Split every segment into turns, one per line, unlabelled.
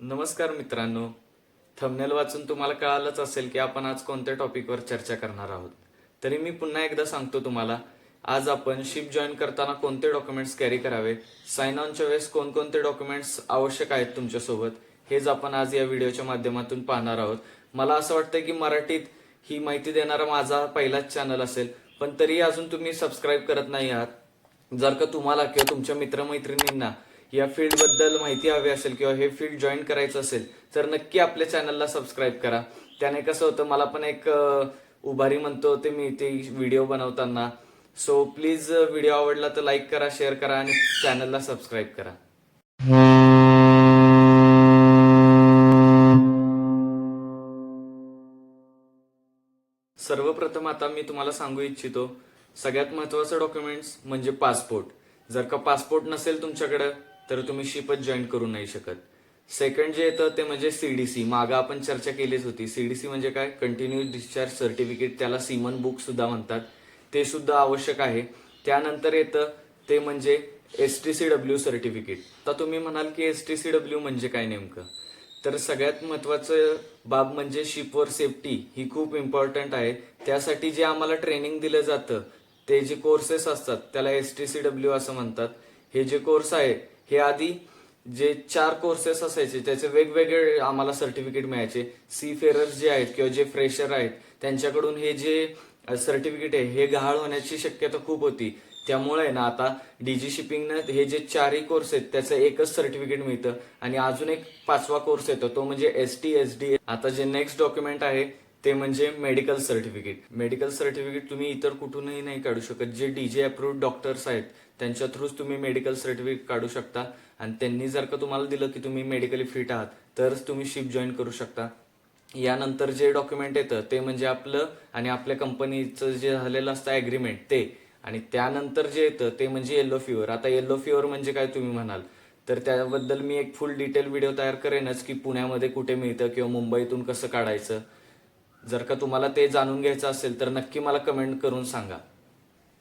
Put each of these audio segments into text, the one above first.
नमस्कार मित्रांनो. थंबनेल वाचून तुम्हाला कळालंच असेल की आपण आज कोणत्या टॉपिकवर चर्चा करणार आहोत. तरी मी पुन्हा एकदा सांगतो तुम्हाला आज आपण शिप जॉईन करताना कोणते डॉक्युमेंट्स कॅरी करावे साइन ऑनच्या वेळेस कोणकोणते डॉक्युमेंट्स आवश्यक आहेत तुमच्यासोबत हेच आपण आज या व्हिडिओच्या माध्यमातून पाहणार आहोत. मला असं वाटतं की मराठीत ही माहिती देणारा माझा पहिलाच चॅनल असेल पण तरी अजून तुम्ही सबस्क्राईब करत नाही आहात. जर का तुम्हाला किंवा तुमच्या मित्रमैत्रिणींना या फील्डबद्दल माहिती हवी असेल किंवा हे फील्ड जॉईन करायचं असेल तर नक्की आपल्या चॅनलला सबस्क्राईब करा. त्याने कसं होतं मला पण एक उभारी म्हणतो ते मी ते व्हिडिओ बनवताना. सो प्लीज व्हिडिओ आवडला तर लाईक करा शेअर करा आणि चॅनलला सबस्क्राईब करा. सर्वप्रथम आता मी तुम्हाला सांगू इच्छितो सगळ्यात महत्वाचं डॉक्युमेंट्स म्हणजे पासपोर्ट. जर का पासपोर्ट नसेल तुमच्याकडे तर तुम्ही शिपच जॉईन करू नाही शकत. सेकंड जे येतं ते म्हणजे सीडीसी मागं आपण चर्चा केलीच होती. सीडीसी म्हणजे काय? कंटिन्यू डिस्चार्ज सर्टिफिकेट त्याला सीमन बुक सुद्धा म्हणतात. ते सुद्धा आवश्यक आहे. त्यानंतर येतं ते म्हणजे S T C W certificate तर तुम्ही म्हणाल की एस टी सी डब्ल्यू म्हणजे काय नेमकं? तर सगळ्यात महत्त्वाचं बाब म्हणजे शिपवर सेफ्टी ही खूप इम्पॉर्टंट आहे. त्यासाठी जे आम्हाला ट्रेनिंग दिलं जातं ते जे कोर्सेस असतात त्याला एस टी सी डब्ल्यू असं म्हणतात. हे जे कोर्स आहे हे आधी जे चार कोर्सेस असायचे त्याचे वेगवेगळे आम्हाला सर्टिफिकेट मिळायचे. सी फेरर्स जे आहेत किंवा जे फ्रेशर आहेत त्यांच्याकडून हे जे सर्टिफिकेट आहे हे गहाळ होण्याची शक्यता खूप होती. त्यामुळे ना आता डीजी शिपिंगनं हे जे चारही कोर्स आहेत त्याचं एकच सर्टिफिकेट मिळतं. आणि अजून एक पाचवा कोर्स येतो तो म्हणजे एस टी एस डी आता जे नेक्स्ट डॉक्युमेंट आहे ते म्हणजे मेडिकल सर्टिफिकेट मेडिकल सर्टिफिकेट तुम्ही इतर कुठूनही नाही काढू शकत. जे डीजे अप्रूव्ड डॉक्टर्स आहेत त्यांच्या थ्रूच तुम्ही मेडिकल सर्टिफिकेट काढू शकता. आणि त्यांनी जर का तुम्हाला दिलं की तुम्ही मेडिकली फिट आहात तरच तुम्ही शिप जॉईन करू शकता. यानंतर जे डॉक्युमेंट येतं ते म्हणजे आपलं आणि आपल्या कंपनीचं जे झालेलं असतं ॲग्रीमेंट ते. आणि त्यानंतर जे येतं ते म्हणजे येल्लो फिवर आता येल्लो फिवर म्हणजे काय तुम्ही म्हणाल? तर त्याबद्दल मी एक फुल डिटेल व्हिडिओ तयार करेनच की पुण्यामध्ये कुठे मिळतं किंवा मुंबईतून कसं काढायचं. जर का तुम्हाला ते जाणून घ्यायचं असेल तर नक्की मला कमेंट करून सांगा.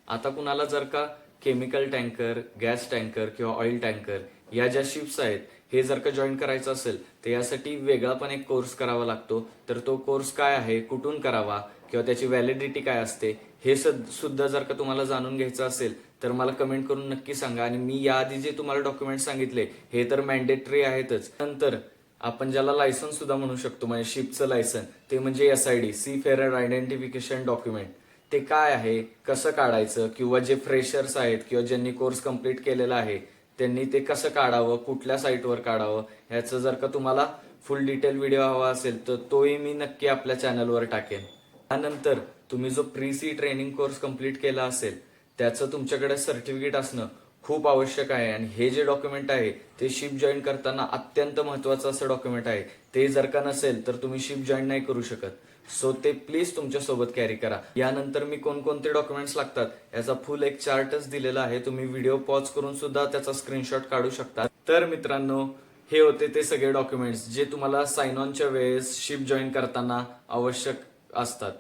आता कुणाला जर का केमिकल टँकर गॅस टँकर किंवा ऑइल टँकर या ज्या शिप्स आहेत हे जर का जॉईन करायचं असेल तर यासाठी वेगळा पण एक कोर्स करावा लागतो. तर तो कोर्स काय आहे कुठून करावा किंवा त्याची व्हॅलिडिटी काय असते हे सुद्धा जर का तुम्हाला जाणून घ्यायचं असेल तर मला कमेंट करून नक्की सांगा. आणि मी याआधी जे तुम्हाला डॉक्युमेंट सांगितले हे तर मॅन्डेटरी आहेतच. नंतर आपण ज्याला लायसन्स सुद्धा म्हणू शकतो म्हणजे शिपचं लायसन ते म्हणजे S I D seafarer identification document ते काय आहे कसं काढायचं किंवा जे फ्रेशर्स आहेत किंवा ज्यांनी कोर्स कंप्लीट केलेला आहे त्यांनी ते कसं काढावं कुठल्या साईटवर काढावं ह्याचं जर का तुम्हाला फुल डिटेल व्हिडिओ हवा असेल तर तोही मी नक्की आपल्या चॅनलवर टाकेन. त्यानंतर तुम्ही जो pre sea training course complete केला असेल त्याचं तुमच्याकडे सर्टिफिकेट असणं खूप आवश्यक आहे. आणि हे जे डॉक्युमेंट आहे ते शिप जॉईन करताना अत्यंत महत्वाचं असं डॉक्युमेंट आहे. ते जर का नसेल तर तुम्ही शिप जॉईन नाही करू शकत. सो ते प्लीज तुमच्यासोबत कॅरी. करा यानंतर मी कोणकोणते डॉक्युमेंट्स लागतात याचा फुल एक चार्टच दिलेला आहे. तुम्ही व्हिडिओ पॉज करून सुद्धा त्याचा स्क्रीनशॉट काढू शकता. तर मित्रांनो हे होते ते सगळे डॉक्युमेंट्स जे तुम्हाला साइन ऑनच्या वेळेस शिप जॉईन करताना आवश्यक असतात.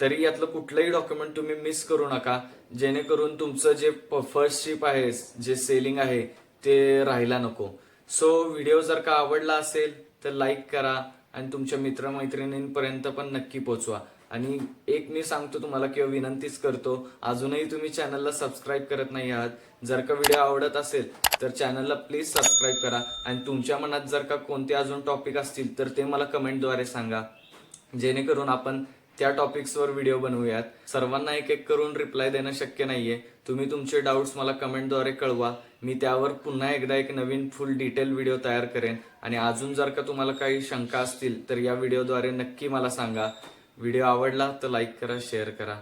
तरी यातलं कुठलंही डॉक्युमेंट तुम्ही मिस करू नका. जेणेकरून तुमचं जे फर्स्ट शिप आहे जे सेलिंग आहे ते राहायला नको. सो व्हिडिओ जर का आवडला असेल तर लाईक करा आणि तुमच्या मित्रमैत्रिणींपर्यंत पण नक्की पोचवा आणि एक मी सांगतो तुम्हाला किंवा विनंतीच करतो अजूनही तुम्ही चॅनलला सबस्क्राईब करत नाही आहात. जर का व्हिडिओ आवडत असेल तर चॅनलला प्लीज सबस्क्राईब करा. आणि तुमच्या मनात जर का कोणते अजून टॉपिक असतील तर ते मला कमेंटद्वारे सांगा. जेणेकरून आपण त्या टॉपिक्सवर व्हिडिओ बनवूयात. सर्वांना एक एक करून रिप्लाय देणं शक्य नाहीये. तुम्ही तुमचे डाऊट्स मला कमेंटद्वारे कळवा. मी त्यावर पुन्हा एकदा एक नवीन फुल डिटेल व्हिडिओ तयार करेन. आणि अजून जर का तुम्हाला काही शंका असतील तर या व्हिडिओद्वारे नक्की मला सांगा. व्हिडिओ आवडला तर लाईक करा शेअर करा.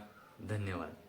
धन्यवाद.